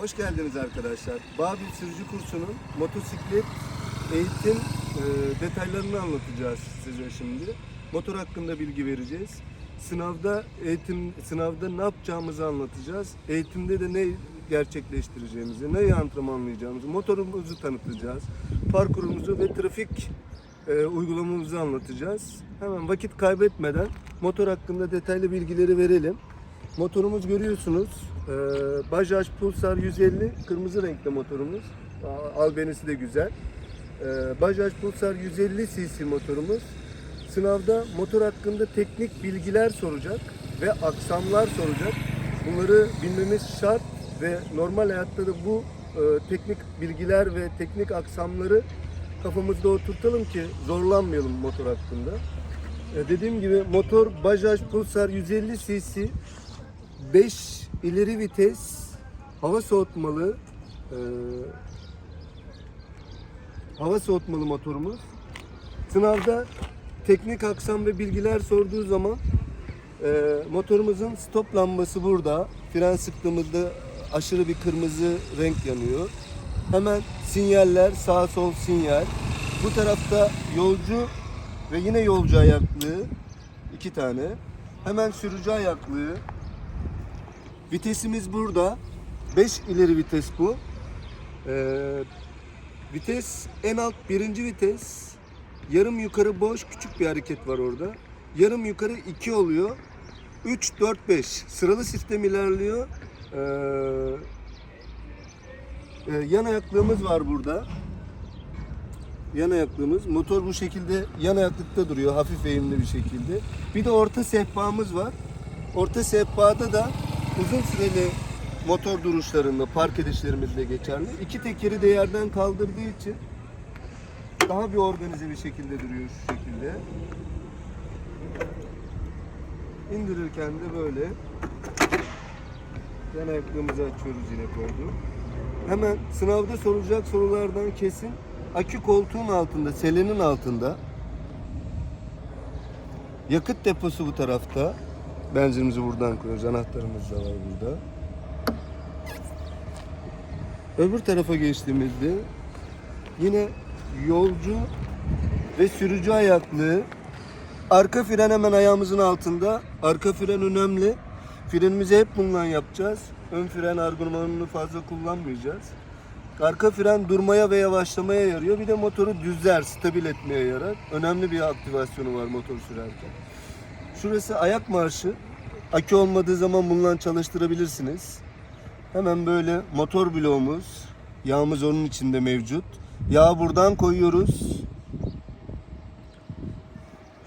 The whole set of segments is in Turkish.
Hoş geldiniz arkadaşlar. Babil sürücü kursunun motosiklet eğitim e, detaylarını anlatacağız size şimdi. Motor hakkında bilgi vereceğiz. Sınavda eğitim sınavda ne yapacağımızı anlatacağız. Eğitimde de ne gerçekleştireceğimizi, neyi antrenmanlayacağımızı, motorumuzu tanıtacağız. Parkurumuzu ve trafik e, uygulamamızı anlatacağız. Hemen vakit kaybetmeden motor hakkında detaylı bilgileri verelim. Motorumuz görüyorsunuz. E, Bajaj Pulsar 150 kırmızı renkli motorumuz. Albenisi de güzel. E, Bajaj Pulsar 150 cc motorumuz. Sınavda motor hakkında teknik bilgiler soracak ve aksamlar soracak. Bunları bilmemiz şart ve normal hayatta da bu e, teknik bilgiler ve teknik aksamları kafamızda oturtalım ki zorlanmayalım motor hakkında. E, dediğim gibi motor Bajaj Pulsar 150 cc 5 ileri vites hava soğutmalı e, hava soğutmalı motorumuz. Sınavda teknik aksam ve bilgiler sorduğu zaman e, motorumuzun stop lambası burada. Fren sıktığımızda aşırı bir kırmızı renk yanıyor. Hemen sinyaller sağ sol sinyal. Bu tarafta yolcu ve yine yolcu ayaklığı iki tane. Hemen sürücü ayaklığı. Vitesimiz burada. 5 ileri vites bu. Ee, vites en alt birinci vites. Yarım yukarı boş küçük bir hareket var orada. Yarım yukarı 2 oluyor. 3, 4, 5. Sıralı sistem ilerliyor. Ee, e, yan ayaklığımız var burada. Yan ayaklığımız. Motor bu şekilde yan ayaklıkta duruyor. Hafif eğimli bir şekilde. Bir de orta sehpamız var. Orta sehpada da uzun süreli motor duruşlarında park edişlerimizde geçerli. İki tekeri de yerden kaldırdığı için daha bir organize bir şekilde duruyor şu şekilde. İndirirken de böyle yan ayaklığımızı açıyoruz yine koydu. Hemen sınavda sorulacak sorulardan kesin akü koltuğun altında, selenin altında. Yakıt deposu bu tarafta. Benzinimizi buradan koyuyoruz. Anahtarımız da var burada. Öbür tarafa geçtiğimizde yine yolcu ve sürücü ayaklığı. Arka fren hemen ayağımızın altında. Arka fren önemli. Frenimizi hep bundan yapacağız. Ön fren argümanını fazla kullanmayacağız. Arka fren durmaya ve yavaşlamaya yarıyor. Bir de motoru düzler, stabil etmeye yarar. Önemli bir aktivasyonu var motor sürerken. Şurası ayak marşı. Akü olmadığı zaman bundan çalıştırabilirsiniz. Hemen böyle motor bloğumuz. Yağımız onun içinde mevcut. Yağı buradan koyuyoruz.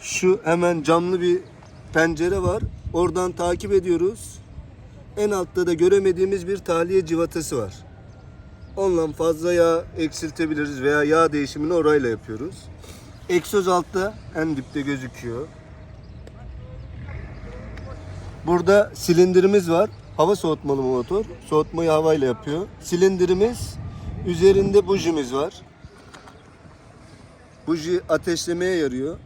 Şu hemen camlı bir pencere var. Oradan takip ediyoruz. En altta da göremediğimiz bir tahliye civatası var. Onunla fazla yağ eksiltebiliriz veya yağ değişimini orayla yapıyoruz. Egzoz altta en dipte gözüküyor. Burada silindirimiz var. Hava soğutmalı motor. Soğutmayı havayla yapıyor. Silindirimiz üzerinde bujimiz var. Buji ateşlemeye yarıyor.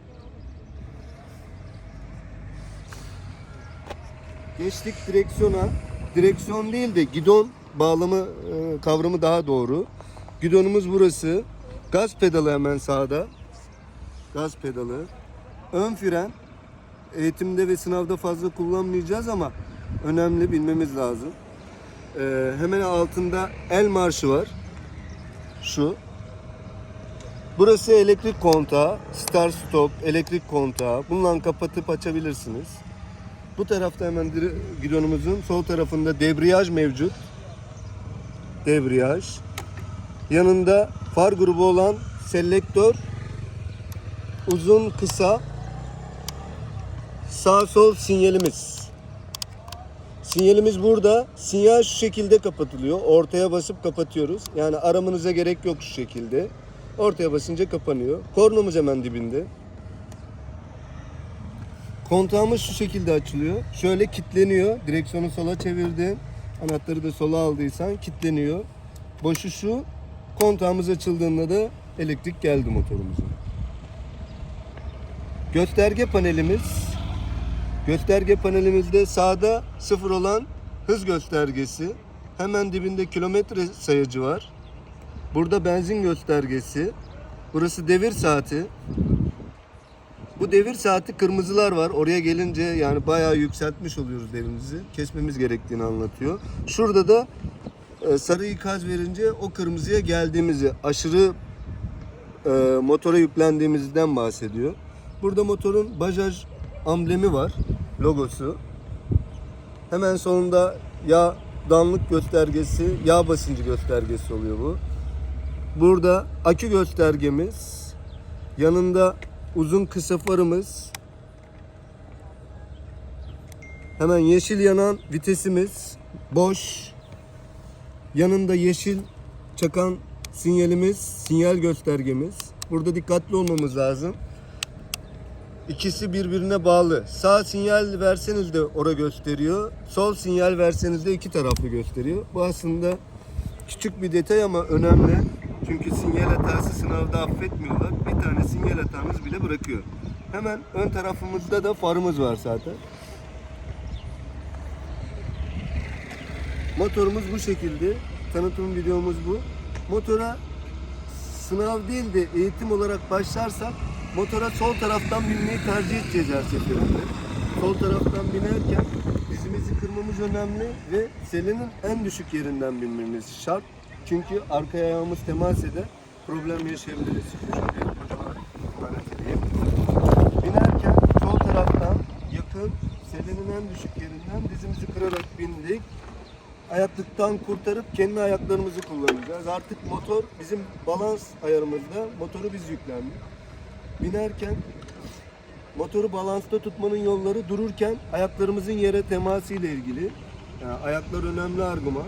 Geçtik direksiyona. Direksiyon değil de gidon bağlama e, kavramı daha doğru. Gidonumuz burası. Gaz pedalı hemen sağda. Gaz pedalı. Ön fren. Eğitimde ve sınavda fazla kullanmayacağız ama önemli bilmemiz lazım. E, hemen altında el marşı var. Şu. Burası elektrik kontağı, start stop, elektrik kontağı. Bununla kapatıp açabilirsiniz. Bu tarafta hemen gidonumuzun sol tarafında debriyaj mevcut. Debriyaj. Yanında far grubu olan selektör uzun kısa sağ sol sinyalimiz. Sinyalimiz burada. Sinyal şu şekilde kapatılıyor. Ortaya basıp kapatıyoruz. Yani aramanıza gerek yok şu şekilde. Ortaya basınca kapanıyor. Kornamız hemen dibinde. Kontağımız şu şekilde açılıyor. Şöyle kilitleniyor. Direksiyonu sola çevirdin. Anahtarı da sola aldıysan kilitleniyor. Boşu şu. Kontağımız açıldığında da elektrik geldi motorumuza. Gösterge panelimiz. Gösterge panelimizde sağda sıfır olan hız göstergesi. Hemen dibinde kilometre sayacı var. Burada benzin göstergesi. Burası devir saati. Bu devir saati kırmızılar var. Oraya gelince yani bayağı yükseltmiş oluyoruz devrimizi. Kesmemiz gerektiğini anlatıyor. Şurada da e, sarı ikaz verince o kırmızıya geldiğimizi, aşırı e, motora yüklendiğimizden bahsediyor. Burada motorun Bajaj amblemi var, logosu. Hemen sonunda yağ danlık göstergesi, yağ basıncı göstergesi oluyor bu. Burada akü göstergemiz, yanında uzun kısa farımız, hemen yeşil yanan vitesimiz, boş, yanında yeşil çakan sinyalimiz, sinyal göstergemiz. Burada dikkatli olmamız lazım. İkisi birbirine bağlı. Sağ sinyal verseniz de ora gösteriyor. Sol sinyal verseniz de iki taraflı gösteriyor. Bu aslında küçük bir detay ama önemli. Çünkü sinyal hatası sınavda affetmiyorlar. Bir tane sinyal hatanız bile bırakıyor. Hemen ön tarafımızda da farımız var zaten. Motorumuz bu şekilde. Tanıtım videomuz bu. Motora sınav değil de eğitim olarak başlarsak motora sol taraftan binmeyi tercih edeceğiz her seferinde. Sol taraftan binerken dizimizi kırmamız önemli ve selenin en düşük yerinden binmemiz şart. Çünkü arka ayağımız temas eder. Problem yaşayabiliriz. Binerken sol taraftan yakın selenin en düşük yerinden dizimizi kırarak bindik ayaklıktan kurtarıp kendi ayaklarımızı kullanacağız. Artık motor bizim balans ayarımızda. Motoru biz yüklendik. Binerken motoru balansta tutmanın yolları dururken ayaklarımızın yere teması ile ilgili. Yani ayaklar önemli argüman.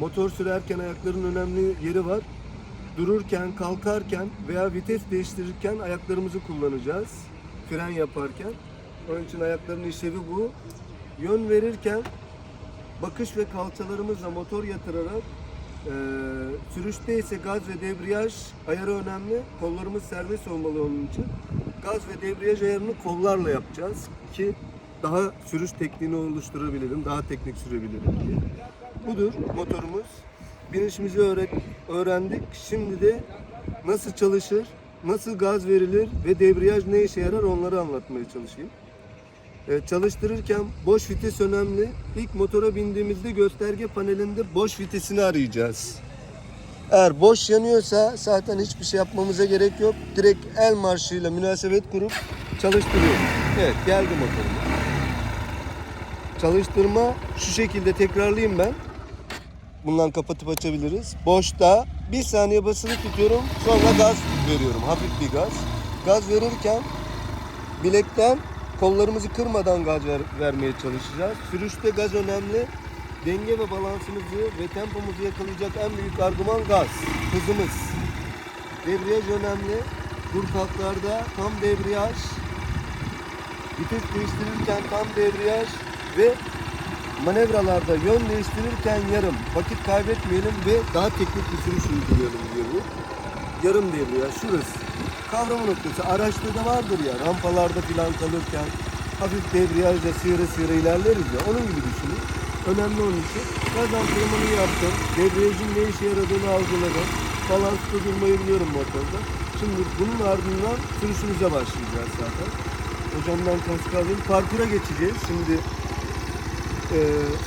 Motor sürerken ayakların önemli yeri var. Dururken, kalkarken veya vites değiştirirken ayaklarımızı kullanacağız. Fren yaparken. Onun için ayakların işlevi bu. Yön verirken bakış ve kalçalarımızla motor yatırarak e, sürüşte ise gaz ve debriyaj ayarı önemli. Kollarımız serbest olmalı onun için. Gaz ve debriyaj ayarını kollarla yapacağız ki daha sürüş tekniğini oluşturabilirim, daha teknik sürebilirim diye. Budur motorumuz. Binişimizi öğret, öğrendik. Şimdi de nasıl çalışır, nasıl gaz verilir ve debriyaj ne işe yarar onları anlatmaya çalışayım. Ee, çalıştırırken boş vites önemli. İlk motora bindiğimizde gösterge panelinde boş vitesini arayacağız. Eğer boş yanıyorsa zaten hiçbir şey yapmamıza gerek yok. Direkt el marşıyla münasebet kurup çalıştırıyoruz. Evet geldi motorumuz. Çalıştırma şu şekilde tekrarlayayım ben. Bundan kapatıp açabiliriz. Boşta bir saniye basılı tutuyorum. Sonra gaz veriyorum. Hafif bir gaz. Gaz verirken bilekten kollarımızı kırmadan gaz ver- vermeye çalışacağız. Sürüşte gaz önemli. Denge ve balansımızı ve tempomuzu yakalayacak en büyük argüman gaz. Hızımız. Debriyaj önemli. Dur kalklarda tam debriyaj. Vites değiştirirken tam debriyaj ve manevralarda yön değiştirirken yarım. Vakit kaybetmeyelim ve daha teknik bir sürüş uygulayalım diyor bu. Yarım debriyaj şurası. Kavrama noktası araçta da vardır ya rampalarda filan kalırken hafif debriyajla sıyıra sıyıra ilerleriz ya onun gibi düşünün. Önemli onun için. Gaz antrenmanı yaptım. Debriyajın ne işe yaradığını algıladım. Balansta durmayı biliyorum motorda. Şimdi bunun ardından sürüşümüze başlayacağız zaten. Hocamdan kaskı alayım. Parkura geçeceğiz. Şimdi e,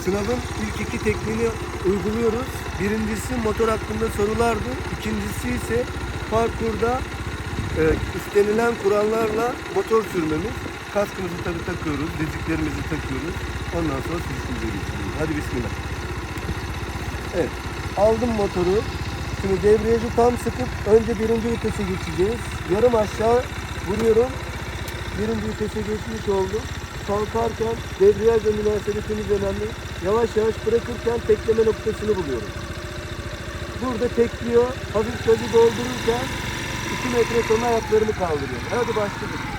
sınavın ilk iki tekniğini uyguluyoruz. Birincisi motor hakkında sorulardı. İkincisi ise parkurda e, istenilen kurallarla motor sürmemiz. Kaskımızı tabii takıyoruz, diziklerimizi takıyoruz. Ondan sonra sürüşümüze geçiyoruz. Hadi bismillah. Evet, aldım motoru. Şimdi debriyajı tam sıkıp önce birinci vitese geçeceğiz. Yarım aşağı vuruyorum. Birinci vitese geçmiş oldum. Kalkarken debriyajla münasebetimiz önemli. Yavaş yavaş bırakırken tekleme noktasını buluyorum. Burada tekliyor. Hafif gazı doldururken 2 metre sonra ayaklarını kaldırıyorum. Hadi başlayalım.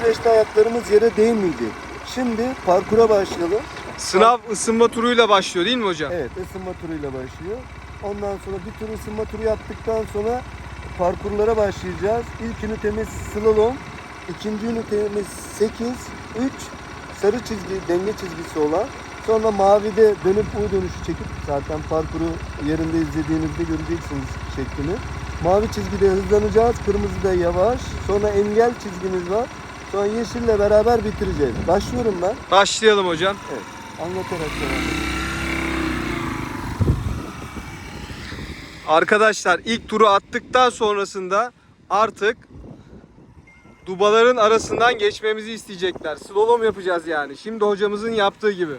Süreçte ayaklarımız yere değmeyecek. Şimdi parkura başlayalım. Sınav ısınma turuyla başlıyor değil mi hocam? Evet ısınma turuyla başlıyor. Ondan sonra bir tur ısınma turu yaptıktan sonra parkurlara başlayacağız. İlk ünitemiz slalom. ikinci ünitemiz 8, 3 sarı çizgi, denge çizgisi olan. Sonra mavide dönüp U dönüşü çekip zaten parkuru yerinde izlediğinizde göreceksiniz şeklini. Mavi çizgide hızlanacağız, kırmızıda yavaş. Sonra engel çizgimiz var. Sonra yeşille beraber bitireceğiz. Başlıyorum ben. Başlayalım hocam. Evet. Anlatarak devam edelim. Arkadaşlar ilk turu attıktan sonrasında artık dubaların arasından geçmemizi isteyecekler. Slalom yapacağız yani. Şimdi hocamızın yaptığı gibi.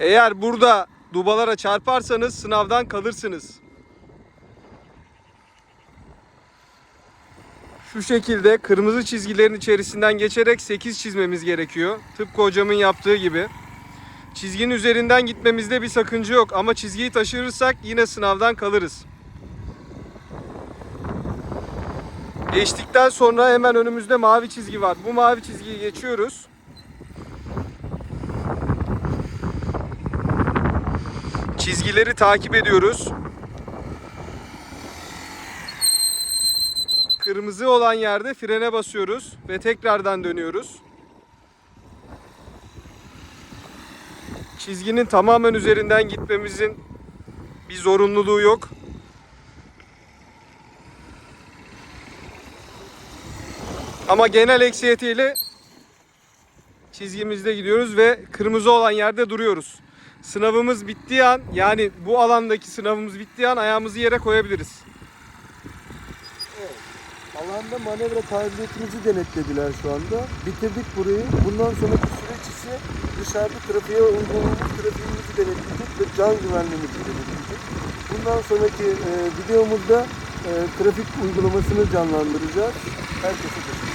Eğer burada dubalara çarparsanız sınavdan kalırsınız. Şu şekilde kırmızı çizgilerin içerisinden geçerek 8 çizmemiz gerekiyor. Tıpkı hocamın yaptığı gibi. Çizginin üzerinden gitmemizde bir sakınca yok ama çizgiyi taşırırsak yine sınavdan kalırız. Geçtikten sonra hemen önümüzde mavi çizgi var. Bu mavi çizgiyi geçiyoruz. Çizgileri takip ediyoruz. Kırmızı olan yerde frene basıyoruz ve tekrardan dönüyoruz. çizginin tamamen üzerinden gitmemizin bir zorunluluğu yok. Ama genel eksiyetiyle çizgimizde gidiyoruz ve kırmızı olan yerde duruyoruz. Sınavımız bittiği an yani bu alandaki sınavımız bittiği an ayağımızı yere koyabiliriz. Alanda manevra kabiliyetimizi denetlediler şu anda. Bitirdik burayı. Bundan sonraki süreç ise dışarıda trafiğe uygunluğumuz, trafiğimizi denetleyecek ve can güvenliğimizi denetleyecek. Bundan sonraki e, videomuzda e, trafik uygulamasını canlandıracağız. Herkese teşekkür.